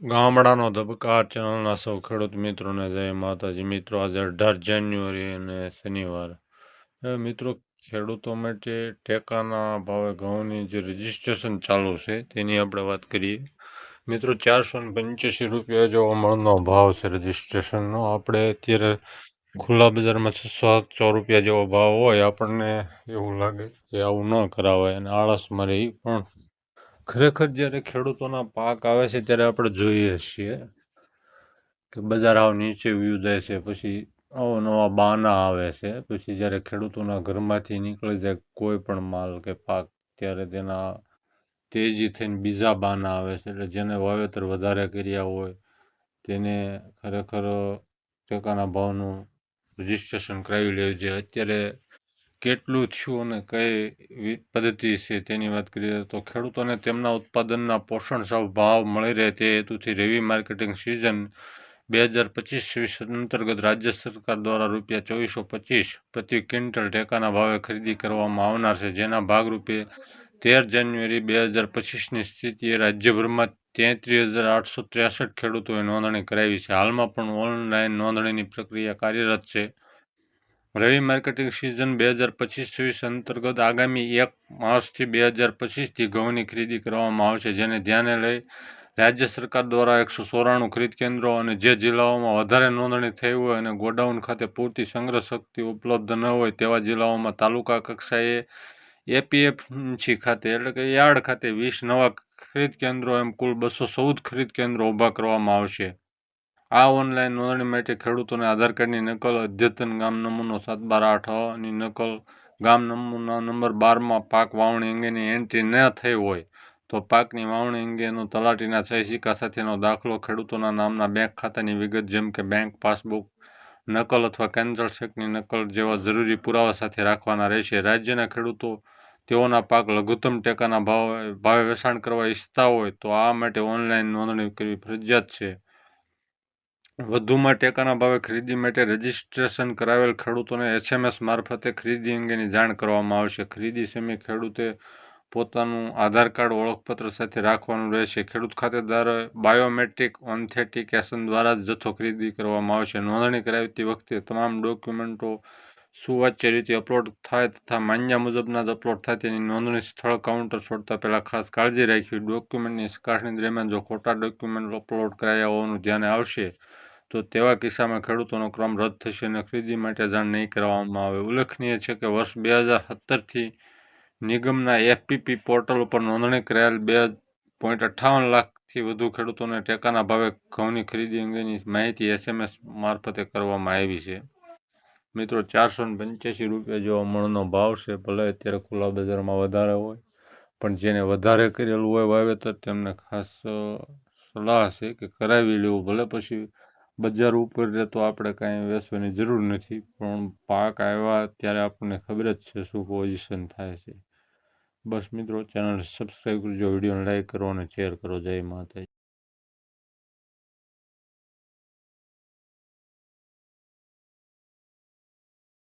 ગામડાનો ધબકાર ચેનલના સૌ ખેડૂત મિત્રોને જય માતાજી. મિત્રો, આજે અઢાર જાન્યુઆરી અને શનિવાર. મિત્રો, ખેડૂતો માટે ટેકાના ભાવે ઘઉંની જે રજીસ્ટ્રેશન ચાલુ છે, તેની આપણે વાત કરીએ. મિત્રો, ચારસો ને પંચ્યાસી રૂપિયા જેવો મણનો ભાવ છે રજીસ્ટ્રેશનનો આપણે અત્યારે ખુલ્લા બજારમાં છસો સાતસો રૂપિયા જેવો ભાવ હોય આપણને એવું લાગે કે આવું ન કરાવાય અને આળસમાં રહી પણ ખરેખર જ્યારે ખેડૂતોના પાક આવે છે ત્યારે આપણે જોઈએ છીએ કે બજાર આવ નીચે વ્યૂ જાય છે, પછી અવનવા બાના આવે છે, પછી જ્યારે ખેડૂતોના ઘરમાંથી નીકળી જાય કોઈ પણ માલ કે પાક, ત્યારે તેના તેજી થઈને બીજા બાના આવે છે. એટલે જેને વાવેતર વધારે કર્યા હોય તેને ખરેખર ટેકાના ભાવનું રજિસ્ટ્રેશન કરાવી લેવું જોઈએ. અત્યારે કેટલું થયું અને કઈ પદ્ધતિ છે તેની વાત કરીએ તો ખેડૂતોને તેમના ઉત્પાદનના પોષણ પોષણક્ષમ ભાવ મળી રહે તે હેતુથી રેવી માર્કેટિંગ સિઝન બે હજાર પચીસ વીસ અંતર્ગત રાજ્ય સરકાર દ્વારા રૂપિયા ચોવીસો પચીસ પ્રતિ ક્વિન્ટલ ટેકાના ભાવે ખરીદી કરવામાં આવનાર છે. જેના ભાગરૂપે તેર જાન્યુઆરી બે હજાર પચીસની સ્થિતિએ રાજ્યભરમાં તેત્રીસ હજાર આઠસો ત્રેસઠ ખેડૂતોએ નોંધણી કરાવી છે. હાલમાં પણ ઓનલાઈન નોંધણીની પ્રક્રિયા કાર્યરત છે. રવિ માર્કેટિંગ સિઝન બે હજાર પચીસ છવ્વીસ અંતર્ગત આગામી એક માર્ચથી બે હજાર પચીસથી ઘઉંની ખરીદી કરવામાં આવશે, જેને ધ્યાને લઈ રાજ્ય સરકાર દ્વારા એકસો ચોરાણું ખરીદ કેન્દ્રો અને જે જિલ્લાઓમાં વધારે નોંધણી થઈ હોય અને ગોડાઉન ખાતે પૂરતી સંગ્રહ શક્તિ ઉપલબ્ધ ન હોય તેવા જિલ્લાઓમાં તાલુકા કક્ષાએ એપીએફસી ખાતે એટલે કે યાર્ડ ખાતે વીસ નવા ખરીદ કેન્દ્રો એમ કુલ બસો ચૌદ ખરીદ કેન્દ્રો ઊભા કરવામાં આવશે. આ ઓનલાઈન નોંધણી માટે ખેડૂતોને આધાર કાર્ડની નકલ, અદ્યતન ગામ નમૂનો સાત બાર આઠની નકલ, ગામ નમૂના નંબર બારમાં પાક વાવણી અંગેની એન્ટ્રી ન થઈ હોય તો પાકની વાવણી અંગેનો તલાટીના સહી સિક્કા સાથેનો દાખલો ખેડૂતોના નામના બેંક ખાતાની વિગત, જેમ કે બેંક પાસબુક નકલ અથવા કેન્સલ ચેકની નકલ જેવા જરૂરી પુરાવા સાથે રાખવાના રહેશે. રાજ્યના ખેડૂતો તેઓના પાક લઘુત્તમ ટેકાના ભાવે ભાવે વેચાણ કરવા ઈચ્છતા હોય તો આ માટે ઓનલાઈન નોંધણી કરવી ફરજિયાત છે. વધુમાં ટેકાના ભાવે ખરીદી માટે રજીસ્ટ્રેશન કરાવેલ ખેડૂતોને એસએમએસ મારફતે ખરીદી અંગેની જાણ કરવામાં આવશે. ખરીદી સમયે ખેડૂતે પોતાનું આધાર કાર્ડ ઓળખપત્ર સાથે રાખવાનું રહેશે. ખેડૂત ખાતેદારોએ બાયોમેટ્રિક ઓન્થેટિકેશન દ્વારા જ જથ્થો ખરીદી કરવામાં આવશે. નોંધણી કરાવતી વખતે તમામ ડોક્યુમેન્ટો સુવાચ્ય રીતે અપલોડ થાય તથા માન્ય મુજબના જ અપલોડ થાય તેની નોંધણી સ્થળ કાઉન્ટર છોડતા પહેલાં ખાસ કાળજી રાખવી. ડોક્યુમેન્ટની ચકાસણી દરમિયાન જો ખોટા ડોક્યુમેન્ટ અપલોડ કરાયા હોવાનું ધ્યાને આવશે તો તેવા કિસ્સામાં ખેડૂતોનો ક્રમ રદ થશે અને ખરીદી માટે જાણ નહીં કરવામાં આવે. ઉલ્લેખનીય છે કે વર્ષ બે હજાર સત્તરથી નિગમના એફપીપી પોર્ટલ ઉપર નોંધણી કરાયેલ બે પોઈન્ટ અઠ્ઠાવન લાખથી વધુ ખેડૂતોને ટેકાના ભાવે ઘઉંની ખરીદી અંગેની માહિતી એસએમએસ મારફતે કરવામાં આવી છે. મિત્રો, ચારસો ને પંચ્યાસી રૂપિયા જેવો મણનો ભાવ છે. ભલે અત્યારે ખુલ્લા બજારમાં વધારે હોય, પણ જેને વધારે કરેલું હોય વાવેતર, તેમને ખાસ સલાહ છે કે કરાવી લેવું. ભલે પછી બજાર ઉપર રહેતો આપણે કાંઈ વેચવાની જરૂર નથી, પણ પાક આવ્યા ત્યારે આપણને ખબર જ છે શું પોઝિશન થાય છે. બસ મિત્રો, ચેનલ સબસ્ક્રાઈબ કરજો, વિડીયોને લાઈક કરો અને શેર કરો. જય માતાજી.